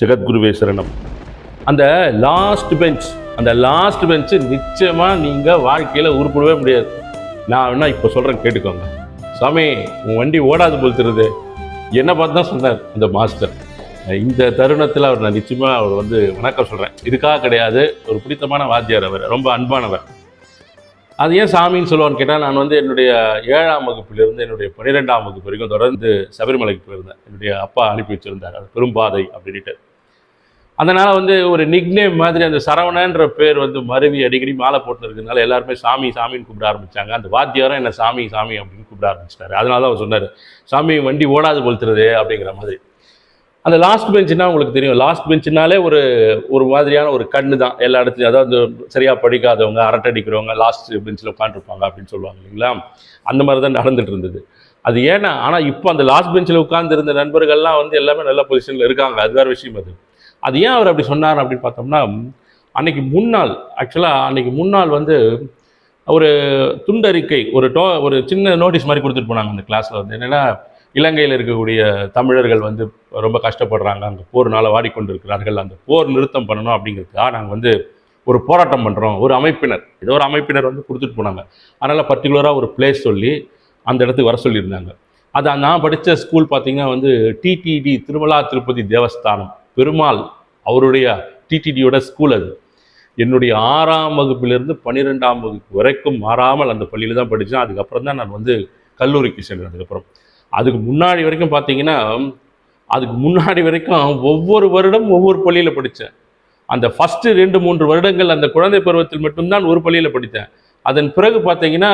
ஜெகத்குருவே சரணம். அந்த last bench அந்த லாஸ்ட் பெஞ்சு நிச்சயமாக நீங்கள் வாழ்க்கையில் உருப்படவே முடியாது. நான் வேணா இப்போ சொல்கிறேன் கேட்டுக்கோங்க. சாமி உன் வண்டி ஓடாது போல் தெரியுது. என்ன பார்த்து தான் சொன்னார் அந்த மாஸ்டர் இந்த தருணத்தில் அவர் நான் நிச்சயமாக அவர் வந்து வணக்கம் சொல்கிறேன் இதுக்காக கிடையாது. ஒரு பிடித்தமான வாத்தியார் அவர். ரொம்ப அன்பானவர். அது ஏன் சாமின்னு சொல்லுவான்னு கேட்டால் நான் வந்து என்னுடைய ஏழாம் வகுப்பிலிருந்து என்னுடைய பன்னிரெண்டாம் வகுப்பு வரைக்கும் தொடர்ந்து சபரிமலைக்கு போயிருந்தேன். என்னுடைய அப்பா அனுப்பி வச்சுருந்தார். அது பெரும்பாதை அப்படின்ட்டு அதனால் வந்து ஒரு நிக்னேம் மாதிரி அந்த சரவணன்ற பேர் வந்து மருவி அடிக்கடி மாலை போட்டு இருக்கிறதுனால எல்லாருமே சாமி சாமின்னு கூப்பிட ஆரம்பித்தாங்க அந்த வாத்தியாரம் என்ன சாமி சாமி அப்படின்னு கூப்பிட ஆரம்பிச்சிட்டாரு. அதனால தான் அவர் சொன்னார் சாமி வண்டி ஓடாது போல்த்துறது அப்படிங்கிற மாதிரி. அந்த லாஸ்ட் பெஞ்சுனா உங்களுக்கு தெரியும். லாஸ்ட் பெஞ்சுனாலே ஒரு ஒரு மாதிரியான ஒரு கண்ணு தான் எல்லா இடத்துலையும் அதாவது சரியாக படிக்காதவங்க அரட்டை அடிக்கிறவங்க லாஸ்ட் பெஞ்சில் உட்காந்துருப்பாங்க அப்படின்னு சொல்லுவாங்க இல்லைங்களா? அந்த மாதிரி தான் நடந்துட்டு இருந்தது. அது ஏன்னா ஆனால் இப்போ அந்த லாஸ்ட் பெஞ்சில் உட்காந்துருந்த நண்பர்கள்லாம் வந்து எல்லாமே நல்ல பொசிஷனில் இருக்காங்க. அது வேறு விஷயம் அது. அது ஏன் அவர் அப்படி சொன்னார் அப்படின்னு பார்த்தோம்னா அன்னைக்கு முன்னாள் ஆக்சுவலாக அன்னைக்கு முன்னாள் வந்து ஒரு துண்டறிக்கை ஒரு டோ ஒரு சின்ன நோட்டீஸ் மாதிரி கொடுத்துட்டு போனாங்க அந்த கிளாஸில் வந்து. என்னென்னா இலங்கையில் இருக்கக்கூடிய தமிழர்கள் வந்து ரொம்ப கஷ்டப்படுறாங்க. அங்கே போர்னால் வாடிக்கொண்டிருக்கிறார்கள். அந்த போர் நிறுத்தம் பண்ணணும் அப்படிங்கிறதுக்காக நாங்கள் வந்து ஒரு போராட்டம் பண்ணுறோம் ஒரு அமைப்பினர் ஏதோ ஒரு அமைப்பினர் வந்து கொடுத்துட்டு போனாங்க. அதனால் பர்டிகுலராக ஒரு பிளேஸ் சொல்லி அந்த இடத்துக்கு வர சொல்லியிருந்தாங்க. அது நான் படித்த ஸ்கூல் பார்த்தீங்கன்னா வந்து டிடிடி திருமலா திருப்பதி தேவஸ்தானம். பெருமாள் அவருடைய டிடிடியோட ஸ்கூல் அது. என்னுடைய ஆறாம் வகுப்பிலிருந்து பன்னிரெண்டாம் வகுப்பு வரைக்கும் மாறாமல் அந்த பள்ளியில் தான் படித்தேன் அதுக்கப்புறம் தான் நான் வந்து கல்லூரிக்கு சென்றேன். அதுக்கப்புறம் அதுக்கு முன்னாடி வரைக்கும் பார்த்தீங்கன்னா அதுக்கு முன்னாடி வரைக்கும் ஒவ்வொரு வருடம் ஒவ்வொரு பள்ளியில் படித்தேன் அந்த ஃபஸ்ட்டு ரெண்டு மூன்று வருடங்கள் அந்த குழந்தை பருவத்தில் மட்டும்தான் ஒரு பள்ளியில் படித்தேன். அதன் பிறகு பார்த்தீங்கன்னா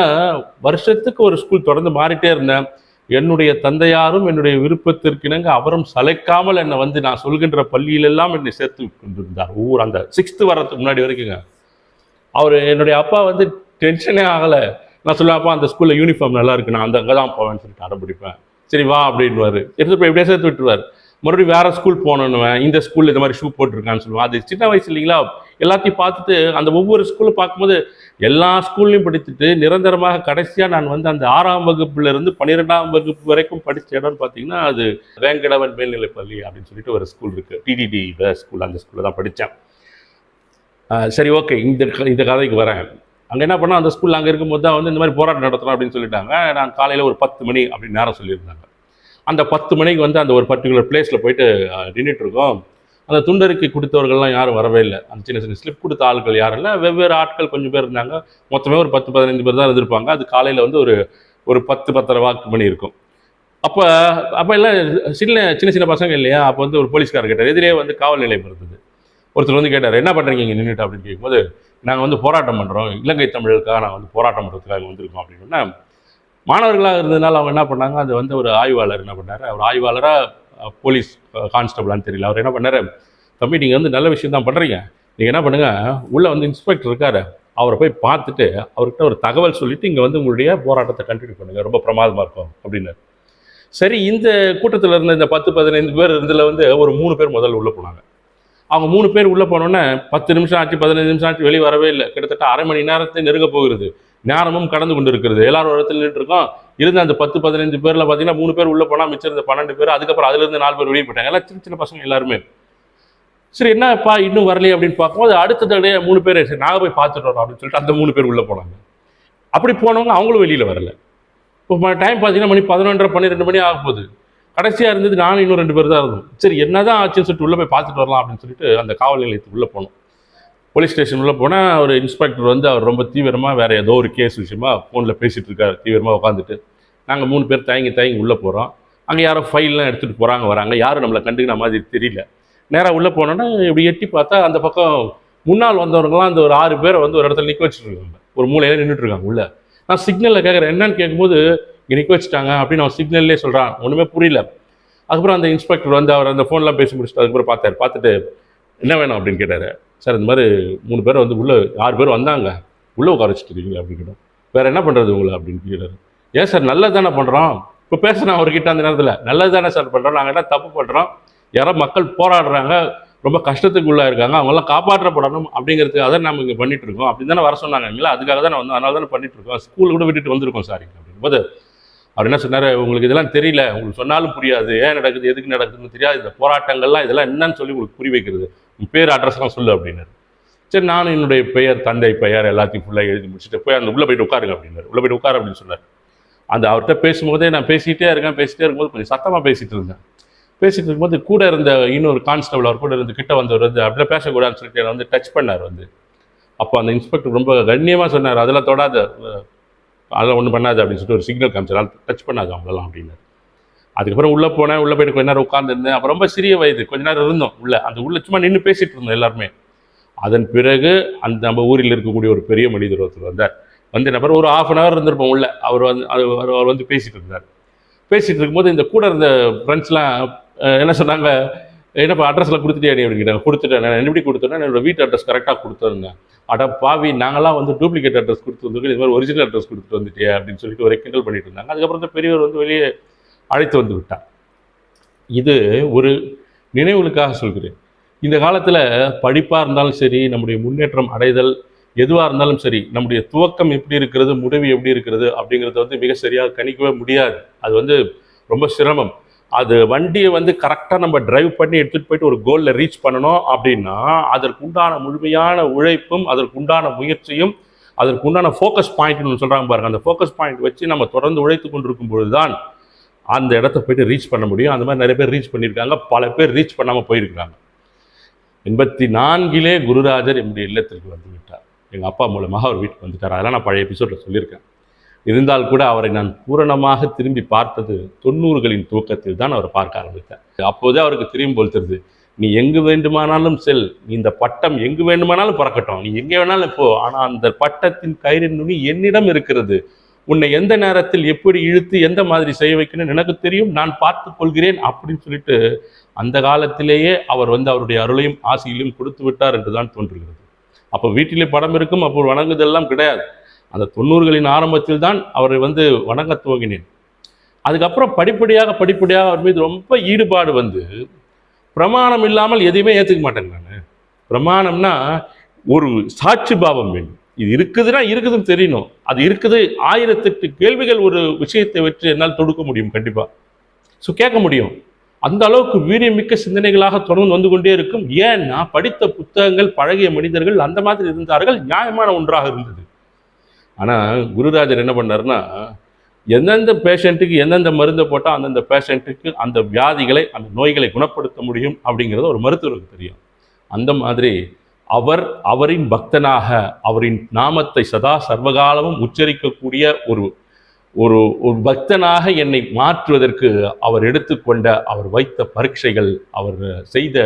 வருஷத்துக்கு ஒரு ஸ்கூல் தொடர்ந்து மாறிட்டே இருந்தேன். என்னுடைய தந்தையாரும் என்னுடைய விருப்பத்திற்கிணங்க அவரும் சலைக்காமல் என்னை வந்து நான் சொல்கின்ற பள்ளியிலெல்லாம் என்னை சேர்த்து கொண்டிருந்தார். ஊர் அந்த சிக்ஸ்த்து வர்றதுக்கு முன்னாடி வரைக்குங்க. அவர் என்னுடைய அப்பா வந்து டென்ஷனே ஆகலை. நான் சொல்லுவேன் அப்பா அந்த ஸ்கூலில் யூனிஃபார்ம் நல்லா இருக்கு. நான் அந்த அங்கே தான் போவேன்னு சொல்லிட்டு அடம்பிடிப்பேன் சரி வா அப்படின்வார் எடுத்து போய் எப்படியா சேர்த்து விட்டுருவார். மறுபடியும் வேற ஸ்கூல் போனோன்னுவேன் இந்த ஸ்கூலில் இந்த மாதிரி ஷூ போட்டிருக்கான்னு சொல்லுவேன் அது சின்ன வயசு இல்லைங்களா? எல்லாத்தையும் பார்த்துட்டு அந்த ஒவ்வொரு ஸ்கூலும் பார்க்கும்போது எல்லா ஸ்கூல்லையும் படித்துட்டு நிரந்தரமாக கடைசியாக நான் வந்து அந்த ஆறாம் வகுப்புலேருந்து பன்னிரெண்டாம் வகுப்பு வரைக்கும் படித்த இடம்னு பார்த்தீங்கன்னா அது வேங்கடவன் மேல்நிலைப் பள்ளி அப்படின்னு சொல்லிட்டு ஒரு ஸ்கூல் இருக்குது டிடிடி ஸ்கூல் அந்த ஸ்கூலில் தான் படித்தேன். சரி ஓகே இந்த க- இந்த கதைக்கு வரேன். அங்கே என்ன பண்ணால் அந்த ஸ்கூலில் அங்கே இருக்கும்போது தான் வந்து இந்த மாதிரி போராட்டம் நடத்தலாம் அப்படின்னு சொல்லிட்டாங்க. நான் காலையில் ஒரு பத்து மணி அப்படின்னு நேரம் சொல்லியிருந்தாங்க. அந்த பத்து மணிக்கு வந்து அந்த ஒரு பர்டிகுலர் பிளேஸில் போயிட்டு நின்றுட்டு இருக்கோம். அந்த துண்டறிக்கை கொடுத்தவர்கள்லாம் யாரும் வரவே இல்லை. அந்த சின்ன சின்ன ஸ்லிப் கொடுத்த ஆட்கள் யாரும் இல்லை. வெவ்வேறு ஆட்கள் கொஞ்சம் பேர் இருந்தாங்க. மொத்தமே ஒரு பத்து பதினைந்து பேர் தான் இருந்திருப்பாங்க. அது காலையில் வந்து ஒரு ஒரு பத்து பத்தரை வாக்கு மணி இருக்கும். அப்போ அப்போ எல்லாம் சின்ன சின்ன சின்ன பசங்க இல்லையா? அப்போ வந்து ஒரு போலீஸ்காரர் கேட்டார். எதிரே வந்து காவல் நிலையம் இருந்தது. ஒருத்தர் வந்து கேட்டார் என்ன பண்ணுறீங்க இங்கே நின்றுட்டு அப்படின்னு கேட்கும்போது நாங்கள் வந்து போராட்டம் பண்ணுறோம் இலங்கை தமிழருக்காக நாங்கள் வந்து போராட்டம் பண்ணுறதுக்காக வந்திருக்கோம் அப்படின்னா மாணவர்களாக இருந்ததுனால அவங்க என்ன பண்ணாங்க அது வந்து ஒரு ஆய்வாளர் என்ன பண்ணார் அவர் ஆய்வாளராக போலீஸ் கான்ஸ்டபிளான்னு தெரியல. அவர் என்ன பண்ணார் தம்பி நீங்கள் வந்து நல்ல விஷயம் தான் பண்ணுறீங்க நீங்கள் என்ன பண்ணுங்கள் உள்ளே வந்து இன்ஸ்பெக்டர் இருக்கார். அவரை போய் பார்த்துட்டு அவர்கிட்ட ஒரு தகவல் சொல்லிவிட்டு இங்கே வந்து உங்களுடைய போராட்டத்தை கண்டினியூ பண்ணுங்கள் ரொம்ப பிரமாதமாக இருக்கும் அப்படின்னாரு. சரி இந்த கூட்டத்தில் இருந்த இந்த பத்து பதினைந்து பேர் இருந்ததில் வந்து ஒரு மூணு பேர் முதல்ல உள்ளே போனாங்க. அவங்க மூணு பேர் உள்ளே போனோன்னே பத்து நிமிஷம் ஆச்சு பதினஞ்சு நிமிஷம் ஆச்சு வெளியே வரவே இல்லை. கிட்டத்தட்ட அரை மணி நேரத்தை நெருங்க போகிறது நேரமும் கடந்து கொண்டு இருக்கிறது எல்லாரும் இடத்துல நின்று இருக்கோம். இருந்த அந்த பத்து பதினஞ்சு பேரில் பார்த்தீங்கன்னா மூணு பேர் உள்ளே போனால் மிச்சம் இருந்த பன்னெண்டு பேர் அதுக்கப்புறம் அதுலேருந்து நாலு பேர் வெளியே போயிட்டாங்க. எல்லாம் சின்ன சின்ன பசங்க எல்லாருமே. சரி என்னப்பா இன்னும் வரலையே அப்படின்னு பார்க்கும்போது அடுத்த தடையை மூணு பேர் சரி நாங்கள் போய் பார்த்துட்டு வரோம் அப்படின்னு சொல்லிட்டு அந்த மூணு பேர் உள்ளே போனாங்க. அப்படி போனவங்க அவங்களும் வெளியில் வரல. இப்போ டைம் பார்த்தீங்கன்னா மணி பதினொன்றரை பன்னிரெண்டு மணி ஆக போகுது. கடைசியாக இருந்தது நானும் இன்னும் ரெண்டு பேர் தான் இருந்தோம். சரி என்ன தான் ஆச்சுன்னு சொல்லிட்டு உள்ளே போய் பார்த்துட்டு வரலாம் அப்படின்னு சொல்லிட்டு அந்த காவல் நிலையத்துக்கு உள்ளே போனோம். போலீஸ் ஸ்டேஷன் உள்ளே போனால் ஒரு இன்ஸ்பெக்டர் வந்து அவர் ரொம்ப தீவிரமாக வேறு ஏதோ ஒரு கேஸ் விஷயமா ஃபோனில் பேசிகிட்டு இருக்காரு. தீவிரமாக உட்காந்துட்டு நாங்கள் மூணு பேர் தயங்கி தயங்கி உள்ளே போகிறோம் அங்கே யாரோ ஃபைல்லாம் எடுத்துகிட்டு போகிறாங்க வராங்க. யாரும் நம்மளை கண்டுக்கிற மாதிரி தெரியல. நேராக உள்ளே போனோன்னா இப்படி எட்டி பார்த்தா அந்த பக்கம் முன்னால் வந்தவங்கலாம் அந்த ஒரு ஆறு பேரை வந்து ஒரு இடத்துல நிற்க வச்சுருக்காங்க ஒரு மூலையில் நின்றுட்டுருக்காங்க உள்ளே. நான் சிக்னலில் கேட்குறேன் என்னன்னு கேட்கும்போது இங்கே நிற்க வச்சுட்டாங்க அப்படின்னு அவன் சிக்னல்லே சொல்கிறான் ஒன்றுமே புரியல. அதுக்கப்புறம் அந்த இன்ஸ்பெக்டர் வந்து அவர் அந்த ஃபோன்லாம் பேசி முடிச்சுட்டு அதுக்கப்புறம் பார்த்தாரு. பார்த்துட்டு என்ன வேணும் அப்படின்னு கேட்டார். சார் இந்த மாதிரி மூணு பேர் வந்து உள்ளே ஆறு பேர் வந்தாங்க. உள்ளே உட்கார வச்சுட்டு இருக்கீங்க அப்படின்னு கேட்டோம் வேறு என்ன பண்ணுறது உங்களை அப்படின்னு கேட்டார். ஏன் சார் நல்லது தானே பண்ணுறோம் இப்போ பேசுகிறேன் அவர்கிட்ட அந்த நேரத்தில். நல்லது தானே சார் பண்ணுறோம் நாங்கள் என்ன தப்பு பண்ணுறோம் யாரோ மக்கள் போராடுறாங்க. ரொம்ப கஷ்டத்துக்குள்ளே இருக்காங்க. அவங்களாம் காப்பாற்றப்படணும் அப்படிங்கிறதுக்காக தான் நம்ம இங்கே பண்ணிகிட்ருக்கோம் இருக்கோம். அப்படி தானே வர சொன்னாங்க. இல்லைங்களா அதுக்காக தான் நான் வந்து அதனால தானே பண்ணிட்டு இருக்கோம். ஸ்கூல் கூட விட்டுட்டு வந்திருக்கோம் சார் அப்படிங்கும்போது அவர் என்ன சொன்னார்? உங்களுக்கு இதெல்லாம் தெரியல. உங்களுக்கு சொன்னாலும் புரியாது. ஏன் நடக்குது? எதுக்கு நடக்குதுன்னு தெரியாது. இந்த போராட்டங்கள்லாம் இதெல்லாம் என்னன்னு சொல்லி உங்களுக்கு புரி வைக்கிறது. உன் பேர் அட்ரஸ்லாம் சொல்லு அப்படின்னாரு. சரி நானும் என்னுடைய பெயர் தந்தை பெயர் எல்லாத்தையும் ஃபுல்லாக எழுதி முடிச்சுட்டு போய் அந்த உள்ளே போயிட்டு உட்காருங்க அப்படின்னாரு. உள்ளே போயிட்டு உட்காரு அப்படின்னு சொன்னார். அந்த அவர்கிட்ட பேசும்போதே நான் பேசிகிட்டே இருக்கேன். பேசிகிட்டே இருக்கும்போது கொஞ்சம் சத்தமாக பேசிகிட்டு இருந்தேன். பேசிட்டு இருக்கும்போது கூட இருந்த இன்னொரு கான்ஸ்டபிள் அவர் கூட இருந்து கிட்ட வந்தவர் வந்து அப்படியே பேசக்கூடாதுன்னு சொல்லிட்டு என்னை வந்து டச் பண்ணார் வந்து. அப்போ அந்த இன்ஸ்பெக்டர் ரொம்ப கண்ணியமாக சொன்னார். அதெல்லாம் தொடாத. அதெல்லாம் ஒன்றும் பண்ணாது அப்படின்னு சொல்லிட்டு ஒரு சிக்னல் காமிச்சார். டச் பண்ணாது அவங்களெல்லாம் அப்படின்னு. அதுக்கப்புறம் உள்ளே போனேன். உள்ளே போயிட்டு கொஞ்ச நேரம் உட்காந்துருந்தேன் அப்போ ரொம்ப சிறிய வயது. கொஞ்ச நேரம் இருந்தோம் உள்ளே. அந்த உள்ளே சும்மா நின்று பேசிகிட்டு இருந்தோம் எல்லாருமே. அதன் பிறகு அந்த நம்ம ஊரில் இருக்கக்கூடிய ஒரு பெரிய மனிதர் ஒருத்தர் வந்தார். வந்து நபர் ஒரு ஆஃப் அன் ஹவர் இருந்திருப்போம் உள்ள. அவர் வந்து அவர் அவர் வந்து பேசிகிட்டு இருந்தார். பேசிகிட்டு இருக்கும்போது இந்த கூட இருந்த ஃப்ரெண்ட்ஸ்லாம் என்ன சொன்னாங்க? என்னப்பா அட்ரஸில் கொடுத்துட்டே நீ அப்படின்னு கேட்டாங்க கொடுத்துட்டேன். நான் எப்படி கொடுத்தேன்னா என்னோட வீட்டு அட்ரஸ் கரெக்டாக கொடுத்துருங்க அட பாவி நாங்களாம் வந்து டூப்ளிகேட் அட்ரஸ் கொடுத்து வந்துருக்கு இது மாதிரி ஒரிஜினல் அட்ரஸ் கொடுத்துட்டு வந்துட்டே அப்படின்னு சொல்லிட்டு ஒரு கிண்டல் பண்ணிட்டு இருந்தாங்க. அதுக்கப்புறம் இந்த பெரியவர் வந்து வெளியே அழைத்து வந்து விட்டார். இது ஒரு நினைவுகளுக்காக சொல்கிறேன். இந்த காலத்தில் படிப்பாக இருந்தாலும் சரி நம்முடைய முன்னேற்றம் அடைதல் எதுவாக இருந்தாலும் சரி நம்முடைய துவக்கம் எப்படி இருக்கிறது முடிவு எப்படி இருக்கிறது அப்படிங்கிறத வந்து மிக சரியாக கணிக்கவே முடியாது. அது வந்து ரொம்ப சிரமம். அது வண்டியை வந்து கரெக்டாக நம்ம டிரைவ் பண்ணி எடுத்துகிட்டு போயிட்டு ஒரு கோலில் ரீச் பண்ணணும் அப்படின்னா அதற்குண்டான முழுமையான உழைப்பும் அதற்குண்டான முயற்சியும் அதற்குண்டான ஃபோக்கஸ் பாயிண்ட்னு சொல்கிறாங்க பாருங்க. அந்த ஃபோக்கஸ் பாயிண்ட் வச்சு நம்ம தொடர்ந்து உழைத்து கொண்டிருக்கும் பொழுது தான் அந்த இடத்த போயிட்டு ரீச் பண்ண முடியும். அந்த மாதிரி நிறைய பேர் ரீச் பண்ணியிருக்காங்க. பல பேர் ரீச் பண்ணாமல் போயிருக்கிறாங்க எண்பத்தி நான்கிலே குருராஜர் என்னுடைய இல்லத்திற்கு வந்து விட்டார். எங்கள் அப்பா மூலமாக அவர் வீட்டுக்கு வந்துட்டார். அதெல்லாம் நான் பழைய எபிசோடில் சொல்லியிருக்கேன். இருந்தால் கூட அவரை நான் பூரணமாக திரும்பி பார்த்தது தொண்ணூறுகளின் துவக்கத்தில் தான் அவரை பார்க்க ஆரம்பித்தேன் அப்போதே அவருக்கு தெரியும் போல் தெரிது. நீ எங்கு வேண்டுமானாலும் செல் நீ இந்த பட்டம் எங்கு வேண்டுமானாலும் பறக்கட்டும் நீ எங்கே வேணாலும் போ ஆனால் அந்த பட்டத்தின் கயிறு நுனி என்னிடம் இருக்கிறது. உன்னை எந்த நேரத்தில் எப்படி இழுத்து எந்த மாதிரி செய்ய வைக்கணும்னு எனக்கு தெரியும் நான் பார்த்து கொள்கிறேன் அப்படின்னு சொல்லிட்டு அந்த காலத்திலேயே அவர் வந்து அவருடைய அருளையும் ஆசையிலையும் கொடுத்து விட்டார் என்று தான் தோன்றுகிறது. அப்போ வீட்டிலே படம் இருக்கும் அப்போ வணங்குதெல்லாம் கிடையாது. அந்த தொண்ணூறுகளின் ஆரம்பத்தில் தான் அவரை வந்து வணங்க துவங்கினேன். அதுக்கப்புறம் படிப்படியாக படிப்படியாக அவர் மீது ரொம்ப ஈடுபாடு வந்து பிரமாணம் இல்லாமல் எதையுமே ஏற்றுக்க மாட்டேன் நான் பிரமாணம்னா ஒரு சாட்சி பாவம் வேணும். இது இருக்குதுன்னா இருக்குதுன்னு தெரியணும். அது இருக்குது ஆயிரத்தெட்டு கேள்விகள் ஒரு விஷயத்தை வச்சு என்னால் தொடுக்க முடியும் கண்டிப்பாக ஸோ கேட்க முடியும். அந்த அளவுக்கு வீரியமிக்க சிந்தனைகளாக தொடர்ந்து வந்து கொண்டே இருக்கும். ஏன்னா படித்த புத்தகங்கள் பழகிய மனிதர்கள் அந்த மாதிரி இருந்தார்கள். நியாயமான ஒன்றாக இருந்தது. ஆனால் குருராஜர் என்ன பண்ணாருன்னா எந்தெந்த பேஷண்ட்டுக்கு எந்தெந்த மருந்தை போட்டால் அந்தந்த பேஷண்ட்டுக்கு அந்த வியாதிகளை அந்த நோய்களை குணப்படுத்த முடியும் அப்படிங்கிறது ஒரு மருத்துவருக்கு தெரியும். அந்த மாதிரி அவர் அவரின் பக்தனாக அவரின் நாமத்தை சதா சர்வகாலமும் உச்சரிக்கக்கூடிய ஒரு ஒரு ஒரு பக்தனாக என்னை மாற்றுவதற்கு அவர் எடுத்துக்கொண்ட அவர் வைத்த பரீட்சைகள் அவர் செய்த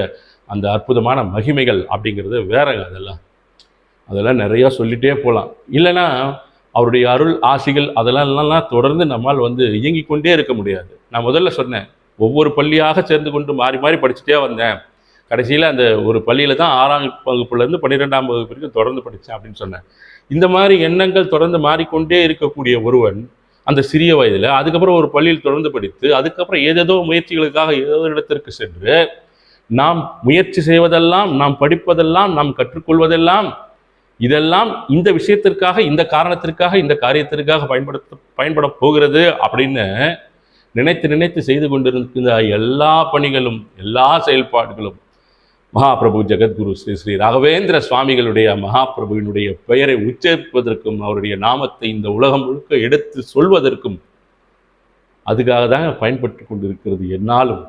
அந்த அற்புதமான மகிமைகள் அப்படிங்கிறது வேறங்க அதெல்லாம் அதெல்லாம் நிறையா சொல்லிட்டே போகலாம். இல்லைன்னா அவருடைய அருள் ஆசிகள் அதெல்லாம் தொடர்ந்து நம்மால் வந்து இயங்கிக் கொண்டே இருக்க முடியாது. நான் முதல்ல சொன்னேன் ஒவ்வொரு பள்ளியாக சேர்ந்து கொண்டு மாறி மாறி படிச்சுட்டே வந்தேன். கடைசியில் அந்த ஒரு பள்ளியில் தான் ஆறாம் வகுப்புலேருந்து பன்னிரெண்டாம் வகுப்பு வரைக்கும் தொடர்ந்து படித்தேன் அப்படின்னு சொன்னேன். இந்த மாதிரி எண்ணங்கள் தொடர்ந்து மாறிக்கொண்டே இருக்கக்கூடிய ஒருவன் அந்த சிறிய வயதில் அதுக்கப்புறம் ஒரு பள்ளியில் தொடர்ந்து படித்து அதுக்கப்புறம் ஏதேதோ முயற்சிகளுக்காக ஏதோ ஒரு இடத்திற்கு சென்று நாம் முயற்சி செய்வதெல்லாம் நாம் படிப்பதெல்லாம் நாம் கற்றுக்கொள்வதெல்லாம் இதெல்லாம் இந்த விஷயத்திற்காக இந்த காரணத்திற்காக இந்த காரியத்திற்காக பயன்படுத்த பயன்பட போகிறது அப்படின்னு நினைத்து நினைத்து செய்து கொண்டிருக்கிற எல்லா பணிகளும் எல்லா செயல்பாடுகளும் மகாபிரபு ஜெகத்குரு ஸ்ரீ ஸ்ரீ ராகவேந்திர சுவாமிகளுடைய மகாபிரபுவினுடைய பெயரை உச்சரிப்பதற்கும் அவருடைய நாமத்தை இந்த உலகம் முழுக்க எடுத்து சொல்வதற்கும் அதுக்காக தான் பயன்பட்டு கொண்டிருக்கிறது. என்னாலும்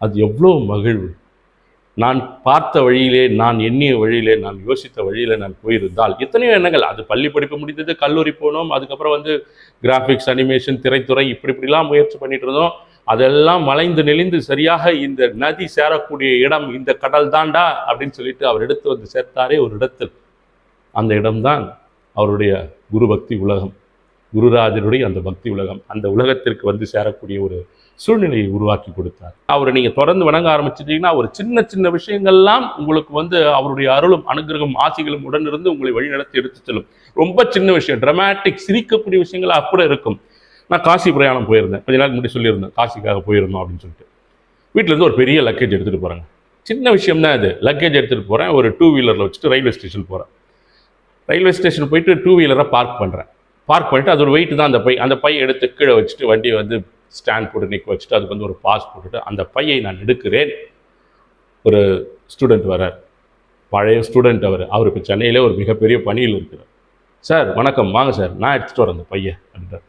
அது எவ்வளோ மகிழ்வு. நான் பார்த்த வழியிலே நான் எண்ணிய வழியிலே நான் யோசித்த வழியிலே நான் போயிருந்தால் எத்தனையோ எண்ணங்கள். அது பள்ளி படிப்பு முடிந்தது கல்லூரி போனோம் அதுக்கப்புறம் வந்து கிராஃபிக்ஸ் அனிமேஷன் திரைத்துறை இப்படி இப்படிலாம் முயற்சி பண்ணிட்டு இருந்தோம். அதெல்லாம் மலைந்து நெளிந்து சரியாக இந்த நதி சேரக்கூடிய இடம் இந்த கடல் தாண்டா அப்படின்னு சொல்லிட்டு அவர் எடுத்து வந்து சேர்த்தாரே ஒரு இடத்தில். அந்த இடம்தான் அவருடைய குருபக்தி உலகம். குருராஜனுடைய அந்த பக்தி உலகம் அந்த உலகத்திற்கு வந்து சேரக்கூடிய ஒரு சூழ்நிலையை உருவாக்கி கொடுத்தார். அவரை நீங்கள் தொடர்ந்து வணங்க ஆரம்பிச்சிட்டிங்கன்னா ஒரு சின்ன சின்ன விஷயங்கள்லாம் உங்களுக்கு வந்து அவருடைய அருளும் அனுகிரகம் ஆசிகளும் உடனிருந்து உங்களை வழிநடத்தி எடுத்து செல்லும். ரொம்ப சின்ன விஷயம் ட்ரமாட்டிக் சிரிக்கக்கூடிய விஷயங்கள் அப்படி இருக்கும். நான் காசி பிரயாணம் போயிருந்தேன். கொஞ்ச நாள் முன்னாடி சொல்லியிருந்தேன் காசிக்காக போயிருந்தோம் அப்படின்னு சொல்லிட்டு. வீட்டிலேருந்து ஒரு பெரிய லக்கேஜ் எடுத்துகிட்டு போகிறாங்க சின்ன விஷயம் தான் அது லக்கேஜ் எடுத்துகிட்டு போகிறேன் ஒரு டூ வீலரில் வச்சுட்டு ரயில்வே ஸ்டேஷன் போகிறேன் ரயில்வே ஸ்டேஷன் போயிட்டு டூ வீலரை பார்க் பண்ணுறேன் பார்க் பண்ணிட்டு அது ஒரு வெயிட் தான். அந்த பை அந்த பையை எடுத்து கீழே வச்சுட்டு வண்டியை வந்து ஸ்டாண்ட் போட்டு நிற்க வச்சுட்டு அதுக்கு வந்து ஒரு பாஸ் போட்டுட்டு அந்த பையை நான் எடுக்கிறேன். ஒரு ஸ்டூடெண்ட் வரார் பழைய ஸ்டூடெண்ட் அவர். அவர் இப்போ சென்னையிலே ஒரு மிகப்பெரிய பணியில் இருக்கிறார். சார் வணக்கம். வாங்க சார். நான் எடுத்துகிட்டு வரேன் அந்த பையன் அப்படின்றார்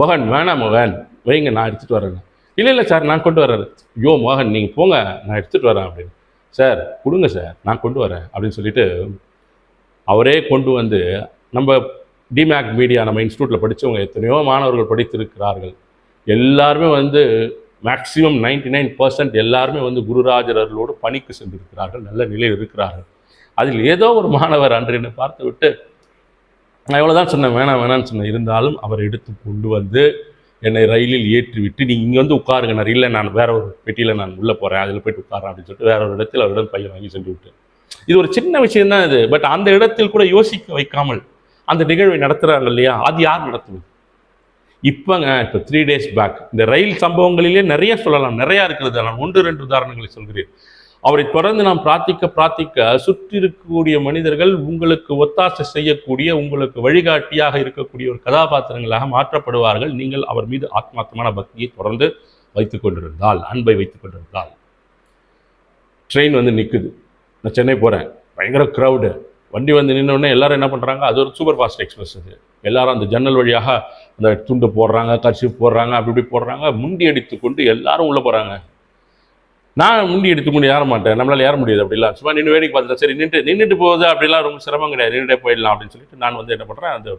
மோகன் வேணாம் மோகன். வைங்க நான் எடுத்துகிட்டு வரேன். இல்லை இல்லை சார். நான் கொண்டு வர்றேன் ஐயோ மோகன் நீங்கள் போங்க. நான் எடுத்துகிட்டு வரேன். அப்படின்னு. சார் கொடுங்க சார். நான் கொண்டு வரேன். அப்படின்னு சொல்லிட்டு அவரே கொண்டு வந்து நம்ம டிமேக் மீடியா நம்ம இன்ஸ்டியூட்டில் படித்தவங்க எத்தனையோ மாணவர்கள் படித்திருக்கிறார்கள். எல்லாருமே வந்து மேக்ஸிமம் 99% நைன் பர்சன்ட் எல்லாருமே வந்து குருராஜரர்களோடு பணிக்கு சென்றிருக்கிறார்கள் நல்ல நிலையில் இருக்கிறார்கள். அதில் ஏதோ ஒரு மாணவர் அன்று என்னை பார்த்து விட்டு நான் எவ்வளோதான் சொன்னேன் வேணாம் வேணாம்னு சொன்னேன். இருந்தாலும் அவர் எடுத்து கொண்டு வந்து என்னை ரயிலில் ஏற்றி விட்டு நீங்கள் இங்கே வந்து உட்காருங்க நான் இல்லை நான் வேற ஒரு பெட்டியில் நான் உள்ளே போகிறேன் அதில் போயிட்டு உட்காரேன் அப்படின்னு சொல்லிட்டு வேற ஒரு இடத்தில் அவரிடம் பையன் வாங்கி சென்று விட்டேன் இது ஒரு சின்ன விஷயம் தான் இது. பட் அந்த இடத்தில் கூட யோசிக்க வைக்காமல் அந்த நிகழ்வை நடத்துகிறாங்க இல்லையா? அது யார் நடத்துவது இப்போங்க இப்போ த்ரீ டேஸ் பேக் இந்த ரயில் சம்பவங்களிலே நிறைய சொல்லலாம் நிறையா இருக்கிறது. நான் ஒன்று ரெண்டு உதாரணங்களை சொல்கிறேன். அவரை தொடர்ந்து நாம் பிரார்த்திக்க பிரார்த்திக்க சுற்றி இருக்கக்கூடிய மனிதர்கள் உங்களுக்கு ஒத்தாசை செய்யக்கூடிய உங்களுக்கு வழிகாட்டியாக இருக்கக்கூடிய ஒரு கதாபாத்திரங்களாக மாற்றப்படுவார்கள். நீங்கள் அவர் மீது ஆத்மார்த்தமான பக்தியை தொடர்ந்து வைத்துக் கொண்டிருந்தால் அன்பை வைத்துக் கொண்டிருந்தால். ட்ரெயின் வந்து நிற்குது நான் சென்னை போகிறேன் பயங்கர க்ரௌடு வண்டி வந்து நின்ன எல்லாரும் என்ன பண்ணுறாங்க அது ஒரு சூப்பர் ஃபாஸ்ட் எக்ஸ்பிரஸ் அது எல்லாரும் அந்த ஜன்னல் வழியாக அந்த துண்டு போடுறாங்க கர்ச்சி போடுறாங்க அப்படி இப்படி போடுறாங்க. முண்டி அடித்து கொண்டு எல்லாரும் உள்ளே போகிறாங்க நான் முண்டி எடுத்து கொண்டு ஏற மாட்டேன். நம்மளால் ஏற முடியாது அப்படிலாம். சும்மா நின்று வேடிக்கை பார்த்துட்டேன் சரி நின்று நின்றுட்டு போகுது அப்படிலாம் ரொம்ப சிரமம் கிடையாது. நின்றுட்டே போயிடலாம் அப்படின்னு சொல்லிட்டு நான் வந்து என்ன பண்ணுறேன் அந்த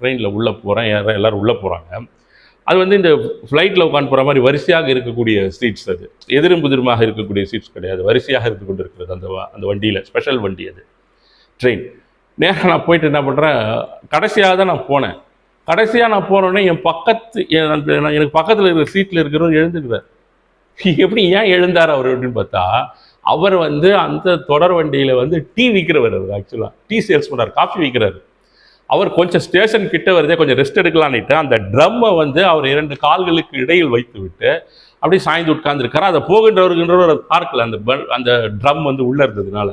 ட்ரெயினில் உள்ளே போகிறேன் ஏற எல்லாரும் உள்ளே போகிறாங்க அது வந்து இந்த ஃப்ளைட்டில் உட்காந்து போகிற மாதிரி வரிசையாக இருக்கக்கூடிய சீட்ஸ் அது. எதிரும் புதிருமாக இருக்கக்கூடிய சீட்ஸ் கிடையாது. வரிசையாக இருந்து கொண்டு இருக்கிறது அந்த அந்த வண்டியில் ஸ்பெஷல் வண்டி அது. ட்ரெயின் நேராக நான் போயிட்டு என்ன பண்ணுறேன் கடைசியாக தான் நான் போனேன். கடைசியாக நான் போனோடனே என் பக்கத்து அந்த- நான் எனக்கு பக்கத்தில் இருக்கிற சீட்டில் இருக்கிறவர் எழுந்துக்கிறார் எப்படி ஏன் எழுந்தார் அவர் அப்படின்னு பார்த்தா அவர் வந்து அந்த தொடர் வண்டியில் வந்து டீ விற்கிறவர் அவர் ஆக்சுவலாக டீ சேல்ஸ் பண்ணார் காஃபி விற்கிறாரு அவர் கொஞ்சம் ஸ்டேஷன் கிட்ட வருதே கொஞ்சம் ரெஸ்ட் எடுக்கலான்னுட்டு அந்த ட்ரம்மை வந்து அவர் இரண்டு கால்களுக்கு இடையில் வைத்து விட்டு அப்படியே சாய்ந்து உட்கார்ந்துருக்காரு. அதை போகின்றவருகின்றவர் பார்க்கல அந்த அந்த ட்ரம் வந்து உள்ளே இருந்ததுனால.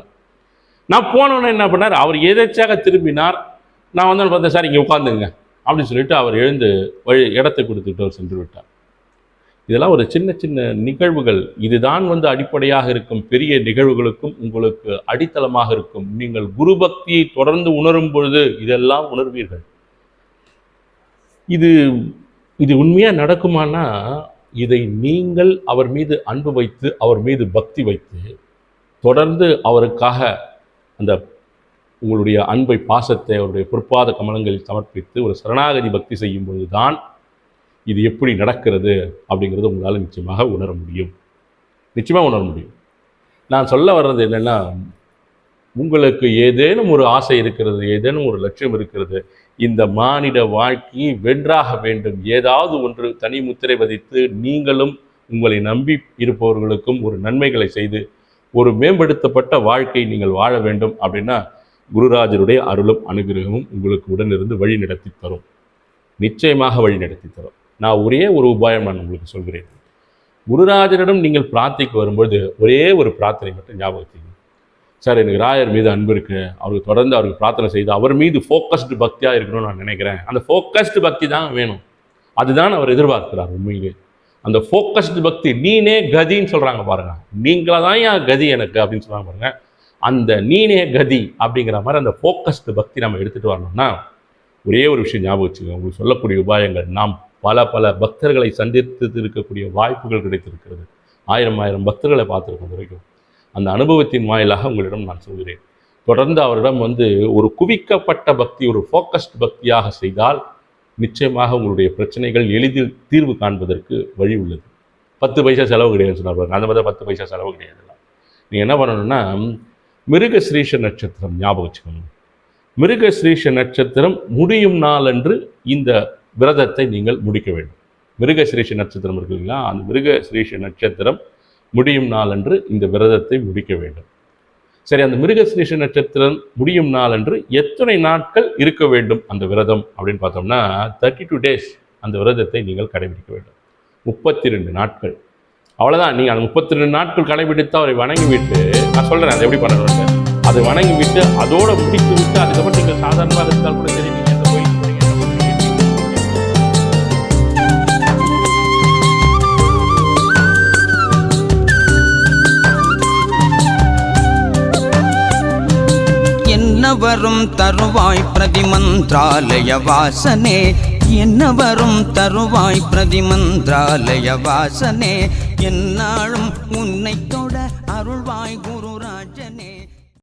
நான் போனோன்னே என்ன பண்ணார்? அவர் எதேச்சாக திரும்பினார். நான் வந்து பார்த்தேன் சார் இங்கே உட்காந்துங்க. அப்படின்னு சொல்லிட்டு அவர் எழுந்து வழி இடத்தை கொடுத்துட்டு அவர் சென்று விட்டார். இதெல்லாம் ஒரு சின்ன சின்ன நிகழ்வுகள். இதுதான் வந்து அடிப்படையாக இருக்கும். பெரிய நிகழ்வுகளுக்கும் உங்களுக்கு அடித்தளமாக இருக்கும். நீங்கள் குரு பக்தியை தொடர்ந்து உணரும் பொழுது இதெல்லாம் உணர்வீர்கள். இது இது உண்மையாக நடக்குமானா இதை நீங்கள் அவர் மீது அன்பு வைத்து அவர் மீது பக்தி வைத்து தொடர்ந்து அவருக்காக அந்த உங்களுடைய அன்பை பாசத்தை அவருடைய பொற்பாத கமலங்களில் சமர்ப்பித்து ஒரு சரணாகதி பக்தி செய்யும் பொழுதுதான் இது எப்படி நடக்கிறது அப்படிங்கிறது உங்களால் நிச்சயமாக உணர முடியும். நிச்சயமாக உணர முடியும். நான் சொல்ல வர்றது என்னென்னா உங்களுக்கு ஏதேனும் ஒரு ஆசை இருக்கிறது ஏதேனும் ஒரு லட்சியம் இருக்கிறது இந்த மானிட வாழ்க்கையை வென்றாக வேண்டும். ஏதாவது ஒன்று தனி முத்திரை பதித்து நீங்களும் உங்களை நம்பி இருப்பவர்களுக்கும் ஒரு நன்மைகளை செய்து ஒரு மேம்படுத்தப்பட்ட வாழ்க்கை நீங்கள் வாழ வேண்டும் அப்படின்னா குருராஜருடைய அருளும் அனுகிரகமும் உங்களுக்கு உடனிருந்து வழி நடத்தி தரும். நிச்சயமாக வழி நடத்தி தரும். நான் ஒரே ஒரு உபாயம் நான் உங்களுக்கு சொல்கிறேன். குருராஜரிடம் நீங்கள் பிரார்த்திக்கு வரும்பொழுது ஒரே ஒரு பிரார்த்தனை மட்டும் ஞாபகத்தீங்க சார் எனக்கு ராயர் மீது அன்பு இருக்கு. அவருக்கு தொடர்ந்து அவருக்கு பிரார்த்தனை செய்து அவர் மீது ஃபோக்கஸ்டு பக்தியாக இருக்கணும்னு நான் நினைக்கிறேன். அந்த ஃபோக்கஸ்டு பக்தி தான் வேணும். அதுதான் அவர் எதிர்பார்க்கிறார் உண்மையிலே. அந்த ஃபோக்கஸ்டு பக்தி நீனே கதின்னு சொல்கிறாங்க பாருங்க. நீங்களா தான் ஏன் கதி எனக்கு அப்படின்னு சொல்கிறாங்க பாருங்க. அந்த நீனே கதி அப்படிங்கிற மாதிரி அந்த ஃபோக்கஸ்டு பக்தி நம்ம எடுத்துகிட்டு வரணும்னா ஒரே ஒரு விஷயம் ஞாபகம் வச்சுக்கோங்க. உங்களுக்கு சொல்லக்கூடிய உபாயங்கள் நாம் பல பல பக்தர்களை சந்தித்து இருக்கக்கூடிய வாய்ப்புகள் கிடைத்திருக்கிறது. ஆயிரம் ஆயிரம் பக்தர்களை பார்த்துருக்கோம் வரைக்கும். அந்த அனுபவத்தின் வாயிலாக உங்களிடம் நான் சொல்கிறேன். தொடர்ந்து அவரிடம் வந்து ஒரு குவிக்கப்பட்ட பக்தி ஒரு ஃபோக்கஸ்ட் பக்தியாக செய்தால் நிச்சயமாக உங்களுடைய பிரச்சனைகள் எளிதில் தீர்வு காண்பதற்கு வழி உள்ளது. பத்து பைசா செலவு கிடையாதுன்னு சொன்னார் அந்த மாதிரி பத்து பைசா செலவு கிடையாது. நீங்கள் என்ன பண்ணணும்னா மிருகஸ்ரீஷ நட்சத்திரம் ஞாபகம் வச்சுக்கணும் மிருகஸ்ரீஷ நட்சத்திரம் முடியும் நாளன்று இந்த விரதத்தை நீங்கள் முடிக்க வேண்டும். மிருகஸ்ரீஷ நட்சத்திரம் இருக்குதுங்களா அந்த மிருகஸ்ரீஷ நட்சத்திரம் முடியும் நாளன்று இந்த விரதத்தை முடிக்க வேண்டும். சரி அந்த மிருகஸ்ரீஷ நட்சத்திரம் முடியும் நாளன்று எத்தனை நாட்கள் இருக்க வேண்டும் அந்த விரதம் அப்படின்னு பார்த்தோம்னா தேர்ட்டி டூ டேஸ் அந்த விரதத்தை நீங்கள் கடைபிடிக்க வேண்டும். முப்பத்தி ரெண்டு நாட்கள். அவ்வளோதான் நீங்கள் அந்த முப்பத்தி ரெண்டு நாட்கள் கடைபிடித்து அவரை வணங்கி விட்டு நான் சொல்கிறேன் அதை எப்படி பண்ணணும் அதை வணங்கி விட்டு அதோட முடித்து விட்டு அதுக்கப்புறம் நீங்கள் சாதாரணமாக இருந்தால் கூட தெரியும் வரும் தருவாய் பிரதிமந்திராலய வாசனே? என்ன வரும் தருவாய் பிரதிமந்திராலய வாசனே? என்னாலும் உன்னை தொட அருள்வாய் குருராய்